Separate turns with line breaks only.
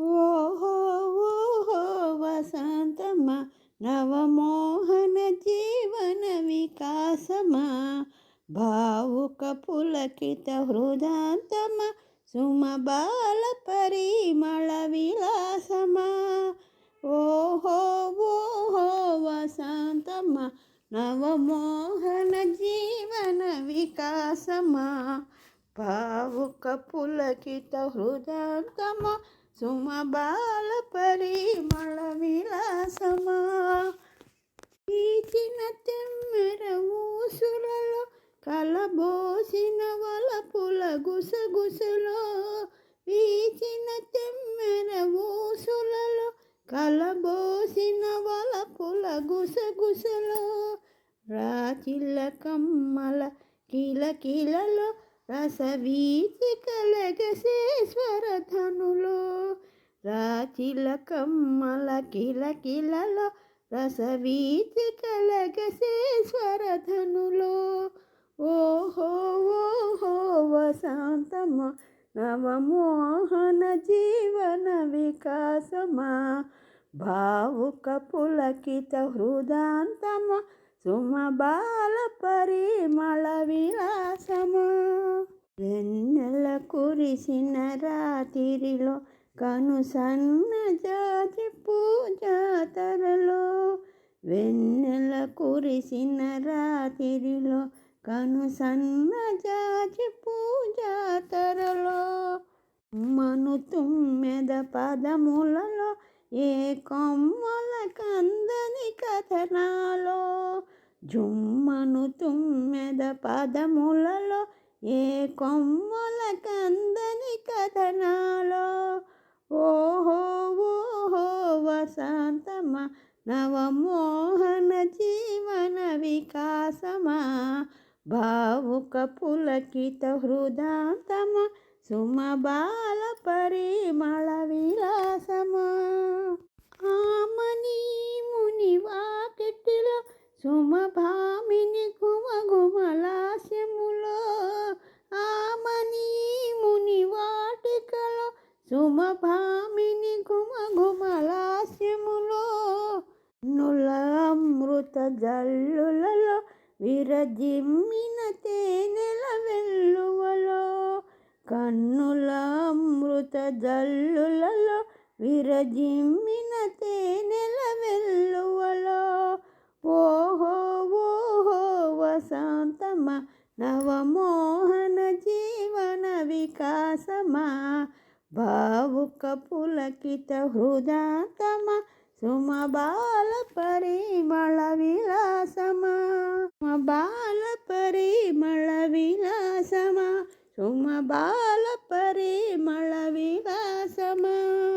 ఓహో ఓహో వసంతమ నవమోహన జీవన వికాసమా? భావుక పులకిత హృదాంతమ? సుమబాల పరిమళ విలాసమా? ఓహో ఓహో వసంతమ నవమోహన జీవన వికాసమా? భావుక పులకిత హృదాంతమా? సుమబాల పరిమళ విలాసమా? ఈచిన తెమ్మెర ఊసులలో కలబోసిన వలపుల గుసగుసలో పీచిన తెమ్మెర ఊసులలో కలబోసిన వలపుల గుసగుసలో రాచిల్ల కమ్మల కిలకిలలో రసవీచి కలగసే ధనులో రాచిల కమ్మల కిలకిలలో రసవీచి కలగసే ధనులో ఓహో ఓహో వసంతమ నవమోహన జీవన వికాసమా భావుక పులకిత హృదాంతమ సుమబాల పరిమళ విలాసమా వెన్నెల కురిసిన రాత్రిలో కను సన్న జాతి పూజాతరలో వెన్నెల కురిసిన రాత్రిలో కను సన్న జాతి పూజాతరలో మను తుమ్మెద పదములలో ఏ కొమ్మల కందని కథనాలో జుమ్మను తుమ్మెద పదములలో ఏ కొమ్మల కందని కథనాలో. ఓహో ఓహో వసంతమ నవమోహన జీవన వికాసమా. భావుక పులకిత హృదాంతమ సుమబాల పరిమళ విలాస సుమభామిని గుమగుమలాస్యములో ఆమని ముని వాటికలో సుమభామిని గుమగుమలాస్యములో నుల అమృత జల్లులలో విరజిమ్మిన తేనెల వెల్లువలో కన్నుల అమృత జల్లులలో విరజిమ్మిన తే వసంతమ నవమోహన జీవన వికాసమా? భావుక పులకిత హృదాతమ? సుమబాల పరిమళ విలాసమా? బాల పరిమళ విలాసమా? సుమబాల పరిమళ విలాసమా?